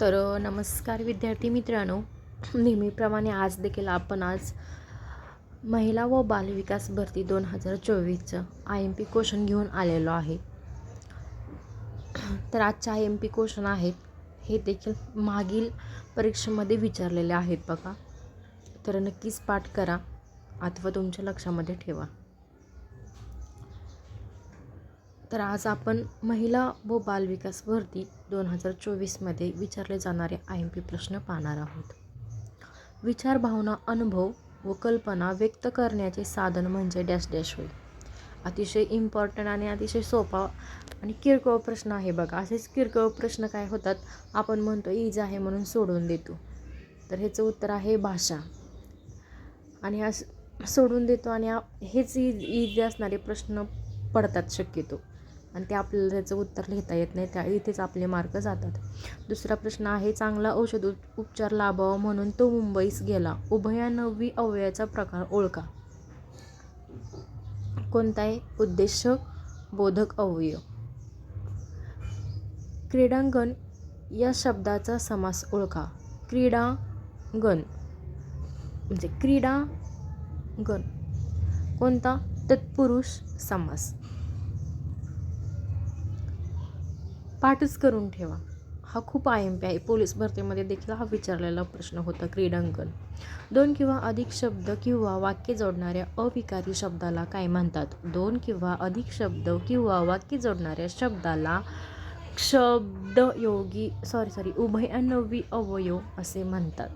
तर नमस्कार विद्यार्थी मित्रांनो. नेहमीप्रमाणे आज देखील आपण आज महिला व बालविकास भरती दोन हजार चोवीसचं आय एम पी क्वेश्चन घेऊन आलेलो आहे. तर आजच्या आय एम पी क्वेश्चन आहेत हे देखील मागील परीक्षेमध्ये विचारलेले आहेत बघा. तर नक्कीच पाठ करा. अथवा तुमच्या लक्षामध्ये ठेवा. तर आज आपण महिला व बालविकास भरती दोन हजार चोवीसमध्ये विचारले जाणारे आय एम पी प्रश्न पाहणार आहोत. विचार भावना अनुभव व कल्पना व्यक्त करण्याचे साधन म्हणजे डॅश डॅश होय. अतिशय इम्पॉर्टंट आणि अतिशय सोपा आणि किरकोळ प्रश्न आहे बघा. असेच किरकोळ प्रश्न काय होतात? आपण म्हणतो इज आहे म्हणून सोडून देतो. तर ह्याचं उत्तर आहे भाषा. आणि असं सोडून देतो आणि हेच इज इजी असणारे प्रश्न पडतात शक्यतो. आणि ते आपल्याला त्याचं उत्तर लिहिता येत नाही त्या इथेच आपले मार्क जातात. दुसरा प्रश्न आहे चांगला औषध उपचार लाभावा म्हणून तो मुंबईस गेला. उभयानवी अवयवाचा प्रकार ओळखा. कोणता आहे उद्देश बोधक अवयव. क्रीडांगण या शब्दाचा समास ओळखा. क्रीडांगण. म्हणजे क्रीडांगण. कोणता? तत्पुरुष समास. पाठच करून ठेवा. हा खूप आय एम पी आहे. पोलीस भरतीमध्ये देखील हा विचारलेला प्रश्न होता क्रीडांकन दोन किंवा अधिक शब्द किंवा वाक्य जोडणाऱ्या अविकारी शब्दाला काय म्हणतात? दोन किंवा अधिक शब्द किंवा वाक्य जोडणाऱ्या शब्दाला शब्दयोगी सॉरी सॉरी उभयानवी अवयव असे म्हणतात.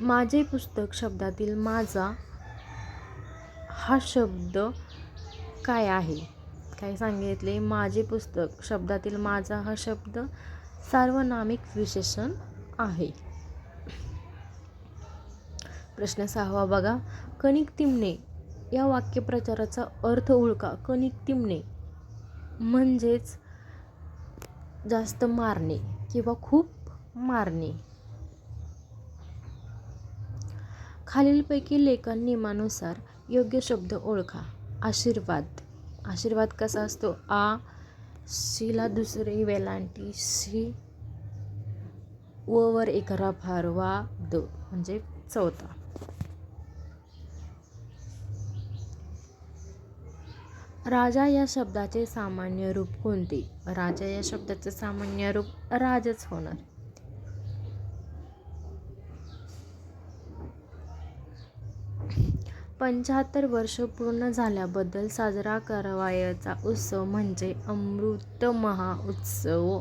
माझे पुस्तक शब्दातील माझा हा शब्द काय आहे? काय सांगितले? माझे पुस्तक शब्दातील माझा हा शब्द सार्वनामिक विशेषण आहे. प्रश्न सहावा बघा. कणिक तिमणे या वाक्यप्रचाराचा अर्थ ओळखा कणिक तिमणे म्हणजेच जास्त मारणे किंवा खूप मारणे. खालीलपैकी लेखन नियमानुसार योग्य शब्द ओळखा. आशीर्वाद. आशीर्वाद कसा असतो? आ शीला दुसरी वेलांटी. शी व वर एक रफार वा द म्हणजे चौथा. राजा या शब्दाचे सामान्य रूप कोणते? राजा या शब्दाचे सामान्य रूप राजच होणार. पंच्याहत्तर वर्ष पूर्ण झाल्याबद्दल साजरा करावयाचा उत्सव म्हणजे अमृत महाउत्सव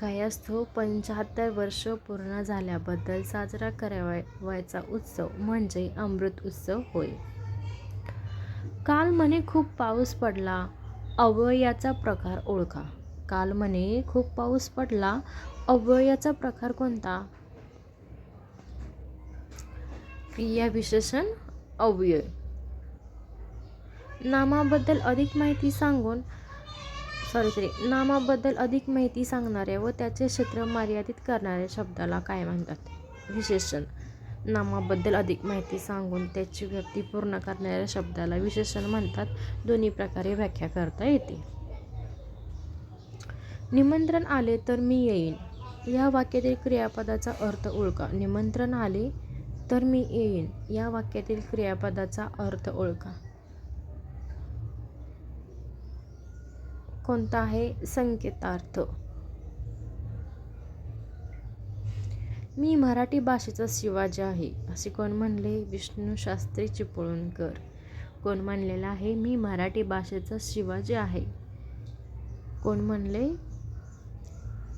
काय असतो हो, पंच्याहत्तर वर्ष पूर्ण झाल्याबद्दल साजरा करावयाचा उत्सव म्हणजे अमृत उत्सव होय. काल म्हणे खूप पाऊस पडला अवययाचा प्रकार ओळखा. काल म्हणे खूप पाऊस पडला अव्ययाचा प्रकार कोणता? क्रियाविशेषण अव्यय. नामाबद्दल अधिक माहिती सांगून सॉरी सॉरी नामाबद्दल अधिक माहिती सांगणाऱ्या व त्याचे क्षेत्र मर्यादित करणाऱ्या शब्दाला काय म्हणतात? विशेषण. नामाबद्दल अधिक माहिती सांगून त्याची व्याप्ती पूर्ण करणाऱ्या शब्दाला विशेषण म्हणतात. दोन्ही प्रकारे व्याख्या करता येते. निमंत्रण आले तर मी येईन. या वाक्यातील क्रियापदाचा अर्थ ओळखा. निमंत्रण आले तर मी येईन. या वाक्यातील क्रियापदाचा अर्थ ओळखा. कोणता आहे? संकेतार्थ. मी मराठी भाषेचा शिवाजी आहे. असे कोण म्हणले? विष्णू शास्त्री चिपळूणकर. कोण म्हणलेलं आहे? मी मराठी भाषेचा शिवाजी आहे. कोण म्हणले?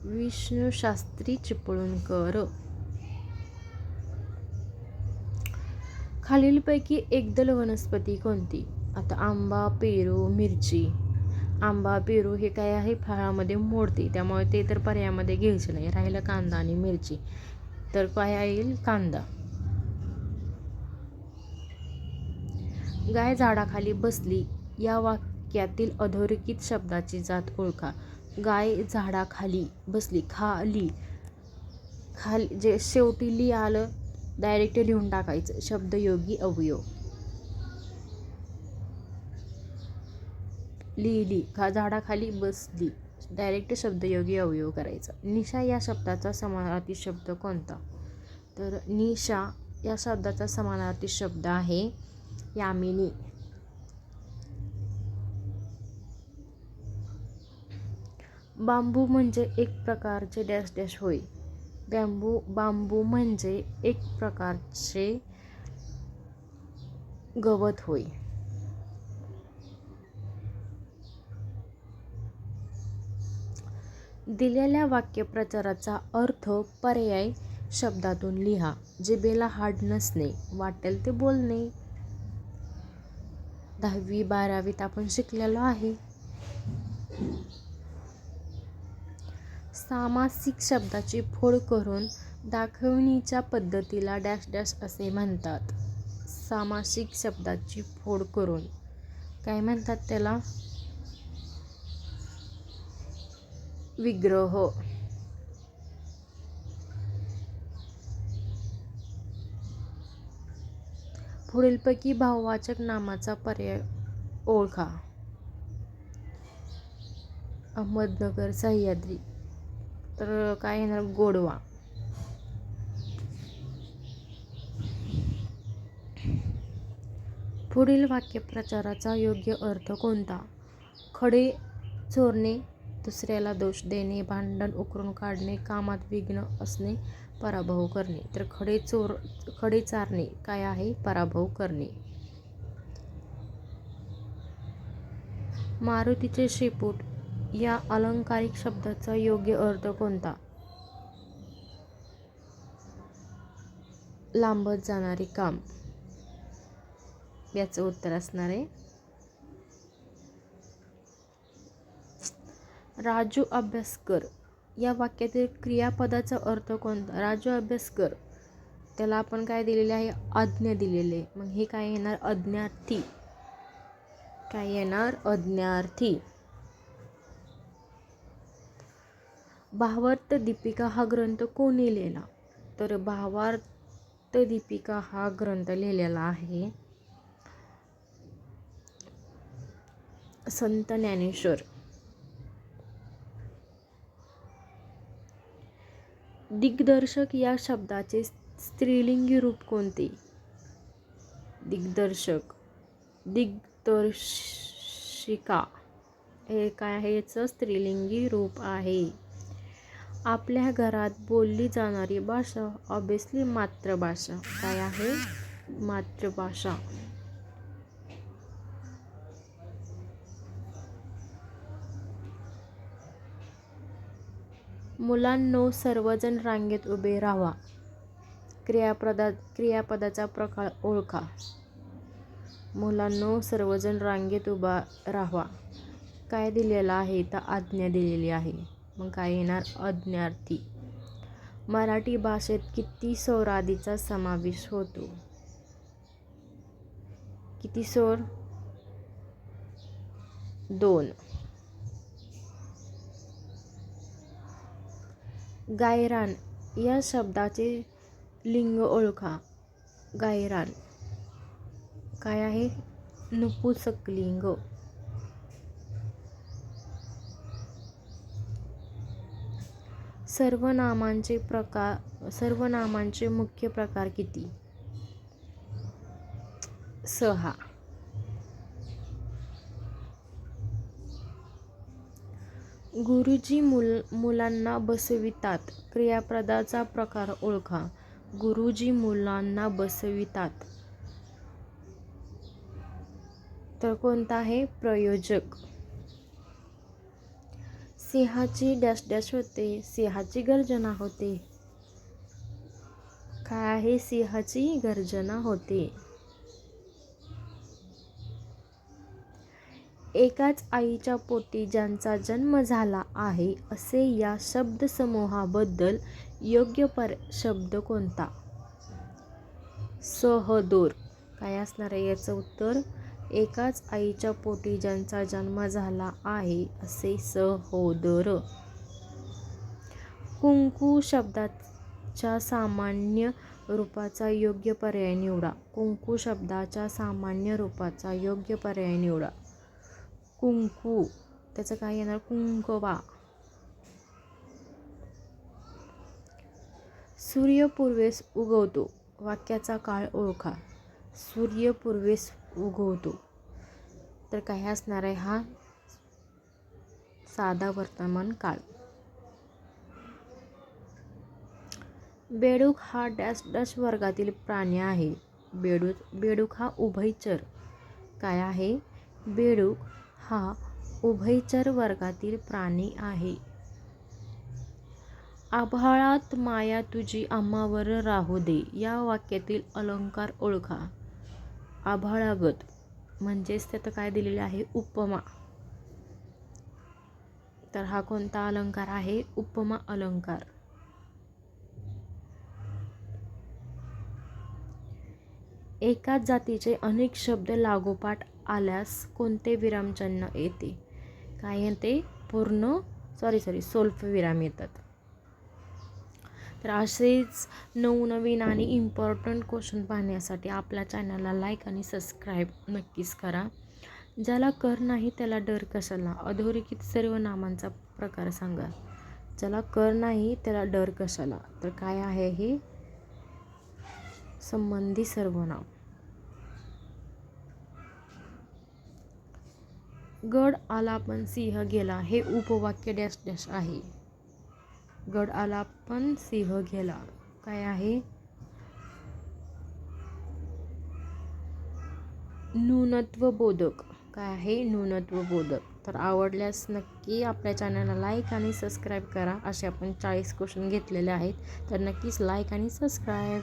विष्णू शास्त्री चिपळूणकर. खालीलपैकी एकदल वनस्पती कोणती? आता आंबा पेरू मिरची. आंबा पेरू हे काय आहे? फळामध्ये मोडते. त्यामुळे ते तर पर्यायामध्ये घ्यायचे नाही. राहिलं कांदा आणि मिरची. तर काय येईल? कांदा. गाय झाडाखाली बसली या वाक्यातील अधोरेखित शब्दाची जात ओळखा. गाय झाडाखाली बसली खाली. खाली जे शेवटी ली आलं डायरेक्ट लिहून टाकायचं. शब्दयोगी अवयव. लिहिली. खा झाडाखाली बसली. डायरेक्ट शब्दयोगी अवयव करायचा. निशा या शब्दाचा समानार्थी शब्द कोणता? तर निशा या शब्दाचा समानार्थी शब्द आहे यामिनी. बांबू म्हणजे एक प्रकारचे डॅश डॅश होय. बॅम्बू बांबू म्हणजे एक प्रकारचे गवत होय. दिलेल्या वाक्यप्रचाराचा अर्थ पर्याय शब्दातून लिहा जिबेला हाड नसणे वाटेल ते बोलणे. दहावी बारावीत आपण शिकलेलो आहे. सामासिक शब्दाची फोड करून दाखवणीच्या पद्धतीला डॅश डॅश असे म्हणतात. सामासिक शब्दाची फोड करून. काय म्हणतात त्याला? विग्रह. पुढीलपैकी भाववाचक नामाचा पर्याय ओळखा. अहमदनगर सह्याद्री. तर काय येणार? गोडवा. पुढील वाक्यप्रचाराचा योग्य अर्थ कोणता? खडे चोरणे दुसऱ्याला दोष देणे भांडण उकरून काढणे कामात विघ्न असणे पराभव करणे. तर खडे चोर खडे चारणे काय आहे? पराभव करणे. मारुतीचे शेपूट या अलंकारिक शब्दाचा योग्य अर्थ कोणता? लांबत जाणारे काम. याचं उत्तर असणार आहे. राजू अभ्यासकर. या वाक्यातील क्रियापदाचा अर्थ कोणता? राजू अभ्यासकर. त्याला आपण काय दिलेले आहे? अज्ञ दिलेले. आहे मग हे काय येणार? अज्ञार्थी काय येणार? अज्ञार्थी भावार्थ दीपिका हा ग्रंथ कोणी लिहिला? तर भावार्थ दीपिका हा ग्रंथ लिहिलेला आहे संत ज्ञानेश्वर. दिग्दर्शक या शब्दाचे स्त्रीलिंगी रूप कोणते? दिग्दर्शक. दिग्दर्शिका हे काय? आहे याचं स्त्रीलिंगी रूप आहे. आपल्या घरात बोलली जाणारी भाषा ऑब्वियसली मातृभाषा. काय आहे? मातृभाषा. मुलांनो सर्वजण रांगेत उभे राहावा. क्रियापदा क्रियापदाचा प्रकार ओळखा. मुलांनो सर्वजण रांगेत उभा राहा काय दिलेलं आहे? तर आज्ञा दिलेली आहे. मग काय येणार? अज्ञार्थी मराठी भाषेत किती स्वर समावेश होतो? किती स्वर? दोन. गायरान या शब्दाचे लिंग ओळखा. गायरान. काय आहे? नपुसक सर्वनामांचे प्रकार सर्वनामांचे मुख्य प्रकार किती? सहा. गुरुजी मुल मुलांना बसवितात. क्रियापदाचा प्रकार ओळखा. गुरुजी मुलांना बसवितात. तर कोणता आहे? प्रयोजक. सिंहाची डॅश डॅश होते सिंहाची गर्जना होते. काय आहे सिंहाची गर्जना होते? एकाच आईच्या पोटी ज्यांचा जन्म झाला आहे असे या शब्दसमूहाबद्दल योग्य पर शब्द कोणता? सहदोर काय असणार आहे याचं उत्तर? एकाच आईच्या पोटी ज्यांचा जन्म झाला आहे असे सहोदर कुंकू शब्दाच्या सामान्य रूपाचा योग्य पर्याय निवडा. कुंकू शब्दाच्या सामान्य रूपाचा योग्य पर्याय निवडा. कुंकू त्याचं काय येणार? कुंकवा. सूर्य पूर्वेस उगवतो. वाक्याचा काळ ओळखा. सूर्य पूर्वेस उगवतो. तर काय असणार आहे हा साधा वर्तमान काळ. बेडूक हा डॅश डॅश वर्गातील प्राणी आहे. बेडूक बेडूक हा उभयचर काय आहे? बेडूक हा उभयचर वर्गातील प्राणी आहे. आभाळात माया तुझी आम्हावर राहू दे. या वाक्यातील अलंकार ओळखा. आभाळागत. म्हणजेच त्यात काय दिलेले आहे? उपमा. तर हा कोणता अलंकार आहे? उपमा अलंकार. एकाच जातीचे अनेक शब्द लागोपाठ आल्यास कोणते विरामचिन्ह येते? काय येते? पूर्ण सॉरी सॉरी सोल्फ विराम येतात. तर असेच नवनवीन आणि इम्पॉर्टंट क्वेश्चन पाहण्यासाठी आपल्या चॅनलला लाईक आणि सबस्क्राईब नक्कीच करा. ज्याला कर नाही त्याला डर कशाला? अधोरेखित सर्व नामांचा प्रकार सांगा. ज्याला कर नाही त्याला डर कशाला? तर काय आहे हे? संबंधी सर्वनाम गड आला पण सिंह गेला हे उपवाक्य डॅश डॅश आहे. गड आला पण सिंह गेला. काय आहे? न्यूनत्व बोधक काय आहे? न्यूनत्व बोधक तर आवडल्यास नक्की आपल्या चॅनलला लाईक आणि सबस्क्राईब करा. असे आपण चाळीस क्वेश्चन घेतलेले आहेत. तर नक्कीच लाईक आणि सबस्क्राईब.